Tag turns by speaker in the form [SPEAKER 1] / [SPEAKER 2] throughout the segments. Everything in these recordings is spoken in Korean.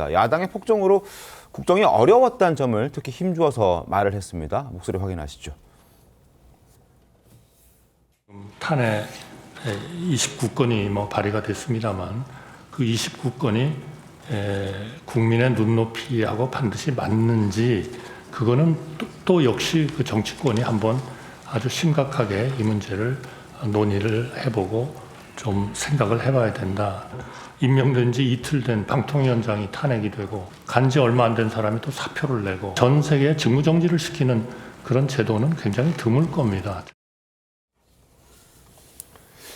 [SPEAKER 1] 야당의 폭정으로 국정이 어려웠다는 점을 특히 힘주어서 말을 했습니다. 목소리 확인하시죠.
[SPEAKER 2] 탄핵 29건이 뭐 발의가 됐습니다만 그 29건이 국민의 눈높이하고 반드시 맞는지 그거는 또, 또 역시 그 정치권이 한번 아주 심각하게 이 문제를 논의를 해보고 좀 생각을 해봐야 된다. 임명된 지 이틀 된 방통위원장이 탄핵이 되고 간 지 얼마 안 된 사람이 또 사표를 내고 전 세계 직무정지를 시키는 그런 제도는 굉장히 드물 겁니다.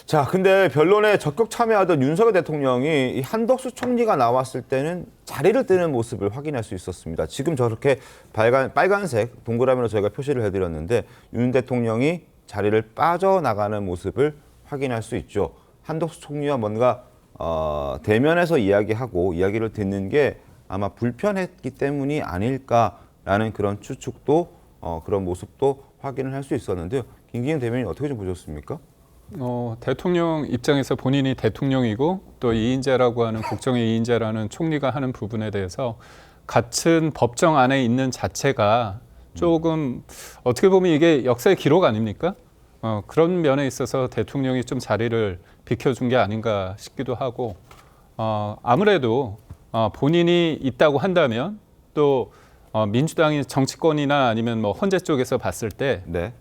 [SPEAKER 1] 자, 근데 변론에 적극 참여하던 윤석열 대통령이 이 한덕수 총리가 나왔을 때는 자리를 뜨는 모습을 확인할 수 있었습니다. 지금 저렇게 빨간, 빨간색 동그라미로 저희가 표시를 해드렸는데 윤 대통령이 자리를 빠져나가는 모습을 확인할 수 있죠. 한덕수 총리와 뭔가 어, 대면에서 이야기하고 이야기를 듣는 게 아마 불편했기 때문이 아닐까라는 그런 추측도 어, 그런 모습도 확인을 할 수 있었는데요. 김기현 대변인 어떻게 좀 보셨습니까?
[SPEAKER 3] 어, 대통령 입장에서 본인이 대통령이고 또 이인재라고 하는 국정의 이인재라는 총리가 하는 부분에 대해서 같은 법정 안에 있는 자체가 조금 어떻게 보면 이게 역사의 기록 아닙니까? 어, 그런 면에 있어서 대통령이 좀 자리를 비켜준 게 아닌가 싶기도 하고 어, 아무래도 어, 본인이 있다고 한다면 또 어, 민주당이 정치권이나 아니면 뭐 헌재 쪽에서 봤을 때
[SPEAKER 1] 네.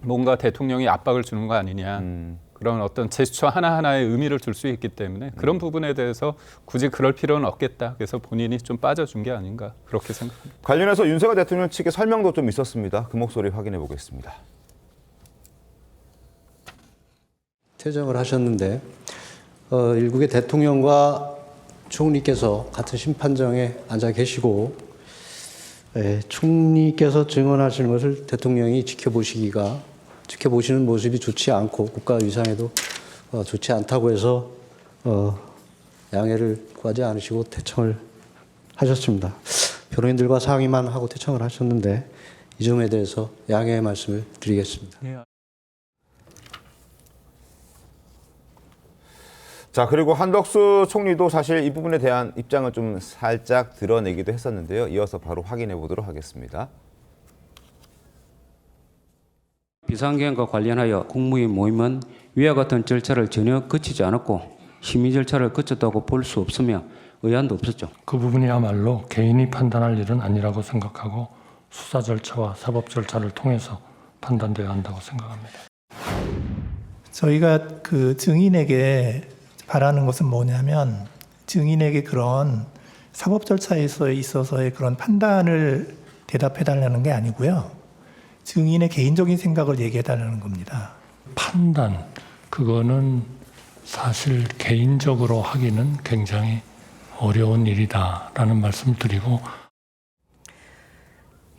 [SPEAKER 3] 뭔가 대통령이 압박을 주는 거 아니냐
[SPEAKER 1] 음.
[SPEAKER 3] 그런 어떤 제스처 하나하나에 의미를 둘수 있기 때문에 그런 부분에 대해서 굳이 그럴 필요는 없겠다 그래서 본인이 좀 빠져준 게 아닌가 그렇게 생각합니다.
[SPEAKER 1] 관련해서 윤석열 대통령 측의 설명도 좀 있었습니다. 그 목소리 확인해 보겠습니다.
[SPEAKER 4] 퇴정을 하셨는데 어, 일국의 대통령과 총리께서 같은 심판정에 앉아 계시고 예, 총리께서 증언하시는 것을 대통령이 지켜보시기가 지켜보시는 모습이 좋지 않고 국가 위상에도 어, 좋지 않다고 해서 어, 양해를 구하지 않으시고 퇴청을 하셨습니다. 변호인들과 상의만 하고 퇴청을 하셨는데 이 점에 대해서 양해의 말씀을 드리겠습니다.
[SPEAKER 1] 자 그리고 한덕수 총리도 사실 이 부분에 대한 입장을 좀 살짝 드러내기도 했었는데요. 이어서 바로 확인해 보도록 하겠습니다.
[SPEAKER 5] 비상계엄과 관련하여 국무위원 모임은 위와 같은 절차를 전혀 거치지 않았고 심의 절차를 거쳤다고 볼 수 없으며 의안도 없었죠.
[SPEAKER 2] 그 부분이야말로 개인이 판단할 일은 아니라고 생각하고 수사 절차와 사법 절차를 통해서 판단돼야 한다고 생각합니다.
[SPEAKER 6] 저희가 그 증인에게 바라는 것은 뭐냐면 증인에게 그런 사법 절차에 있어서의 그런 판단을 대답해 달라는 게 아니고요. 증인의 개인적인 생각을 얘기해 달라는 겁니다.
[SPEAKER 2] 판단 그거는 사실 개인적으로 하기는 굉장히 어려운 일이다라는 말씀 드리고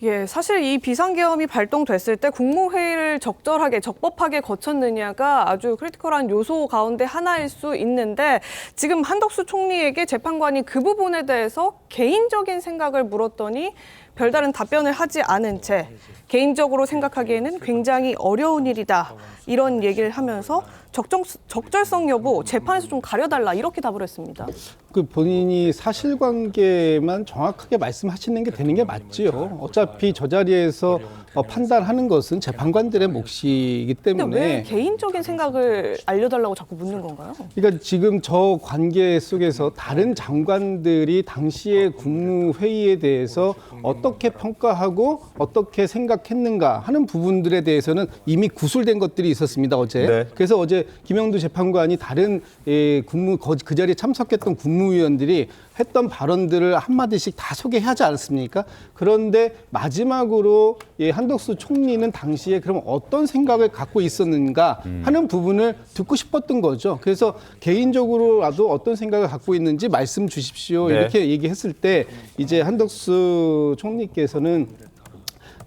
[SPEAKER 7] 예, 사실 이 비상계엄이 발동됐을 때 국무회의를 적절하게 적법하게 거쳤느냐가 아주 크리티컬한 요소 가운데 하나일 수 있는데 지금 한덕수 총리에게 재판관이 그 부분에 대해서 개인적인 생각을 물었더니 별다른 답변을 하지 않은 채 개인적으로 생각하기에는 굉장히 어려운 일이다. 이런 얘기를 하면서 적정, 적절성 여부 재판에서 좀 가려달라 이렇게 답을 했습니다.
[SPEAKER 8] 그 본인이 사실관계만 정확하게 말씀하시는 게 되는 게 맞지요. 어차피 저 자리에서 어, 판단하는 것은 재판관들의 몫이기
[SPEAKER 7] 근데
[SPEAKER 8] 때문에.
[SPEAKER 7] 왜 개인적인 생각을 알려달라고 자꾸 묻는 건가요?
[SPEAKER 8] 그러니까 지금 저 관계 속에서 다른 장관들이 당시의 국무회의에 대해서 어떻게 평가하고 어떻게 생각했는가 하는 부분들에 대해서는 이미 구술된 것들이 있었습니다 어제.
[SPEAKER 1] 네.
[SPEAKER 8] 그래서 어제 김영두 재판관이 다른 예, 국무 거- 그 자리에 참석했던 국무위원들이 했던 발언들을 한 마디씩 다 소개하지 않았습니까? 그런데 마지막으로 예, 한덕수 총리는 당시에 그럼 어떤 생각을 갖고 있었는가 하는 부분을 듣고 싶었던 거죠. 그래서 개인적으로라도 어떤 생각을 갖고 있는지 말씀 주십시오.
[SPEAKER 1] 네.
[SPEAKER 8] 이렇게 얘기했을 때 이제 한덕수 총리께서는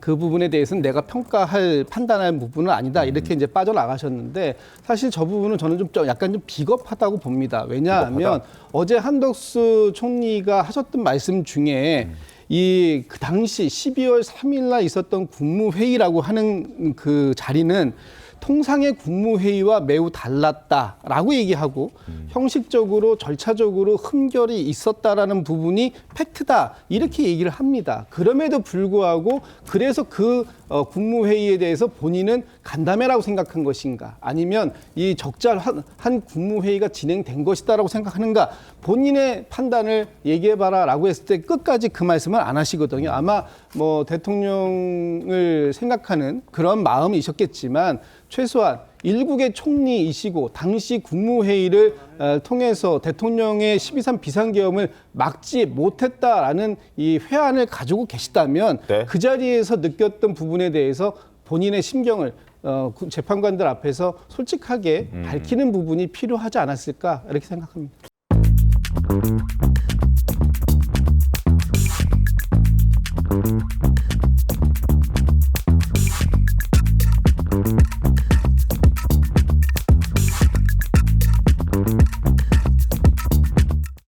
[SPEAKER 8] 그 부분에 대해서는 내가 평가할 판단할 부분은 아니다. 이렇게 이제 빠져나가셨는데 사실 저 부분은 저는 좀- 좀 약간 좀 비겁하다고 봅니다. 왜냐하면 어제 한덕수 총리가 하셨던 말씀 중에 이그 당시 12월 3일 날 있었던 국무회의라고 하는 그 자리는 통상의 국무회의와 매우 달랐다라고 얘기하고 형식적으로 절차적으로 흠결이 있었다라는 부분이 팩트다. 이렇게 얘기를 합니다. 그럼에도 불구하고 그래서 그 어, 국무회의에 대해서 본인은 간담회라고 생각한 것인가? 아니면 이 적절한 한 국무회의가 진행된 것이다라고 생각하는가? 본인의 판단을 얘기해봐라라고 했을 때 끝까지 그 말씀을 안 하시거든요. 아마 뭐 대통령을 생각하는 그런 마음이셨겠지만 최소한 일국의 총리이시고 당시 국무회의를 어, 통해서 대통령의 12.3 비상계엄을 막지 못했다라는 이 회안을 가지고 계시다면
[SPEAKER 1] 네.
[SPEAKER 8] 그 자리에서 느꼈던 부분에 대해서 본인의 심경을 어, 재판관들 앞에서 솔직하게 음. 밝히는 부분이 필요하지 않았을까 이렇게 생각합니다.